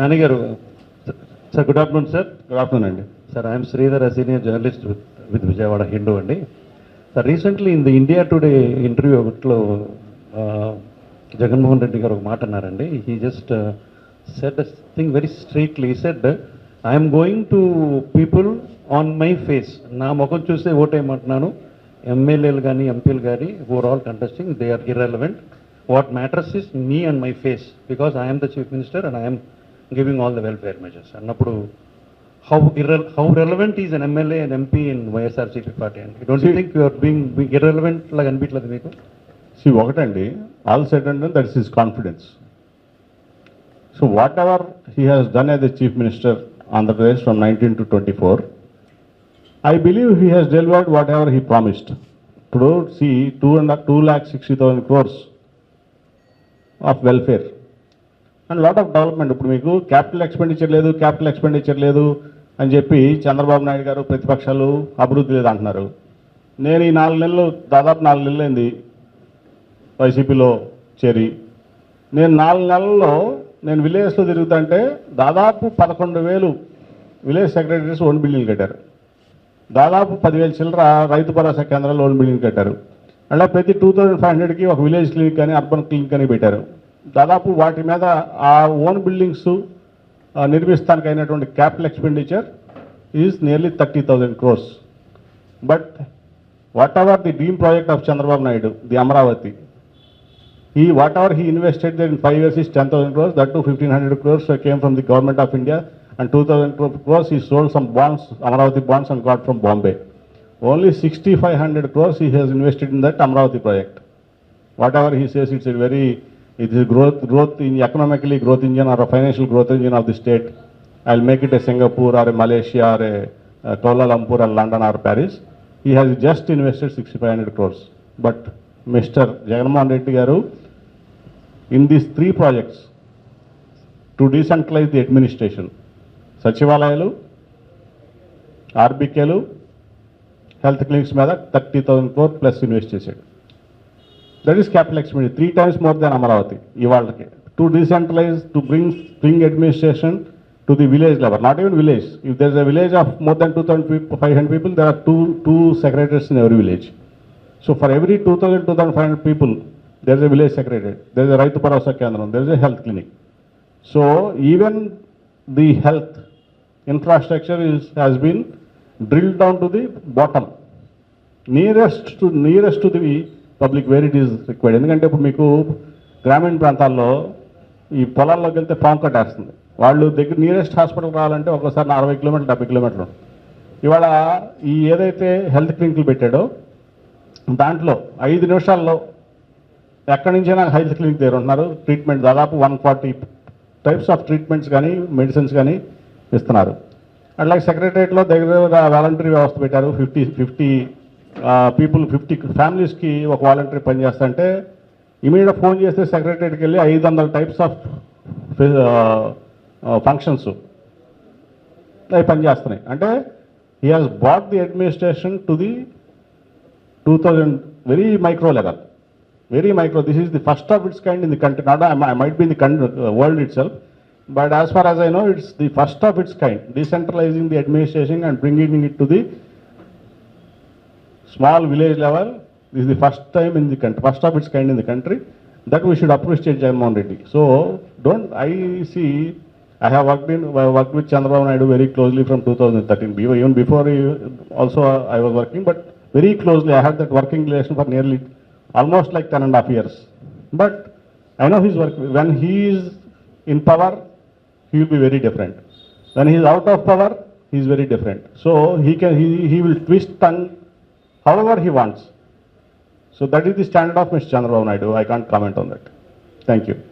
నాని గారు sir good afternoon sir good afternoon అండి. Sir I'm Sridhar senior journalist with Vijayawada Hindu అండి. Sir recently in the India Today interview ఒకటిలో జగన్మోహన్ రెడ్డి గారు ఒక మాట అన్నారండి. He just said thing very straightly said I'm going to people on my face నా ముఖం చూస్తే ఓటేయమంటున్నాను. ఎమ్మెల్యేలు కానీ ఎంపీలు కానీ all contesting they are irrelevant what matters is me and my face because I'm the chief minister and I'm giving all the welfare measures అన్నప్పుడు how irre- how relevant is an MLA and MP in YSRCP party? And don't you See- think you are being being irrelevant లాగా అనిపించలేదు మీకు? C ఒకటండి all set and that is his confidence so whatever he has done as the chief minister Andhra Pradesh from nineteen to twenty four I believe he has delivered whatever he promised ఇప్పుడు see two and two lakh sixty thousand crores of welfare and lot of development ఇప్పుడు మీకు capital expenditure లేదు capital expenditure లేదు అని చెప్పి చంద్రబాబు నాయుడు గారు ప్రతిపక్షాలు అభివృద్ధి లేదు అంటున్నారు. నేను ఈ నాలుగు నెలలు దాదాపు నాలుగు నెలలు అయింది వైసీపీలో చేరి. నేను నాలుగు నెలల్లో నేను విలేజ్లో తిరుగుతుంటే దాదాపు పదకొండు వేలు విలేజ్ సెక్రటరీస్ ఓన్ బిల్డింగ్ కట్టారు. దాదాపు పదివేల చిల్లర రైతు భరోసా కేంద్రాలు ఓన్ బిల్డింగ్ కట్టారు. అలా ప్రతి టూ థౌజండ్ ఫైవ్ హండ్రెడ్కి ఒక విలేజ్ క్లినిక్ కానీ అర్బన్ క్లినిక్ అని పెట్టారు. దాదాపు వాటి మీద ఆ ఓన్ బిల్డింగ్స్ నిర్మిస్తానికి అయినటువంటి capital expenditure is nearly thirty thousand crores but whatever the dream project of Chandrababu Naidu the Amaravati he whatever he invested there in five years is 10,000 crores. That too 1,500 crores uh, came from the government of India, and 2,000 cro- crores he sold some bonds, Amaravati bonds, and got from Bombay. Only 6,500 crores he has invested in that Amaravati project. Whatever he says, it's a very it is growth growth in economically growth engine or a financial growth engine of the state. I'll make it a Singapore or a Malaysia or a, uh Kuala Lumpur or London or Paris. He has just invested 6,500 crores. But Mr. Jagannath Reddy garu in these three projects to decentralize the administration, సచివాలయాలు ఆర్బికేలు health clinics మీద thirty thousand crore plus invest చేశాడు that is capital expenditure three times more than Amaravati ఇవాళకి to decentralize to bring bring administration to the village level not even village if there is a village of more than two thousand five hundred people there are two two secretaries in every village so for every two thousand two thousand five hundred people there is a village secretary there is a Rythu Bharosa Kendram there is a health clinic so even the health infrastructure is has been drill down to the bottom nearest to nearest to the public where it is required ఎందుకంటే ఇప్పుడు మీకు గ్రామీణ ప్రాంతాల్లో ఈ పొలాల్లోకి వెళ్తే పాము కట్టేస్తుంది. వాళ్ళు దగ్గర నియరెస్ట్ హాస్పిటల్ రావాలంటే ఒక్కోసారి అరవై కిలోమీటర్లు డెబ్బై కిలోమీటర్లు ఇవాళ ఈ ఏదైతే హెల్త్ క్లినిక్లు పెట్టాడో దాంట్లో ఐదు నిమిషాల్లో ఎక్కడి నుంచైనా హెల్త్ క్లినిక్ దగ్గర ఉంటున్నారు. ట్రీట్మెంట్ దాదాపు one forty types of treatments కానీ మెడిసిన్స్ కానీ ఇస్తున్నారు. అట్లాగే సెక్రటరియట్లో దగ్గర వాలంటరీ వ్యవస్థ పెట్టారు. ఫిఫ్టీ ఫిఫ్టీ పీపుల్ ఫిఫ్టీ ఫ్యామిలీస్కి ఒక వాలంటరీ పని చేస్తుంటే ఇమీడియట్ ఫోన్ చేస్తే సెక్రటరీకి వెళ్ళి ఐదు వందల టైప్స్ ఆఫ్ ఫంక్షన్స్ అవి పనిచేస్తున్నాయి అంటే he has brought the administration to the two thousand very micro level very micro this is the first of its kind in the country not I might be in the world itself but as far as I know it's the first of its kind decentralizing the administration and bringing it to the small village level. This is the first time in the country, first of its kind in the country. That we should appreciate Jagannathan Reddy. So don't I see. I have worked in I worked with Chandrababu Naidu very closely from 2013. Be- Even before also uh, I was working, but very closely. I had that working relation for nearly almost like 10 and a half years. But I know his work. When he is in power, he will be very different. When he is out of power, he is very different. So he can he, he will twist tongue however he wants. So that is the standard of Mr. Chandrababu Naidu. I can't comment on that. Thank you.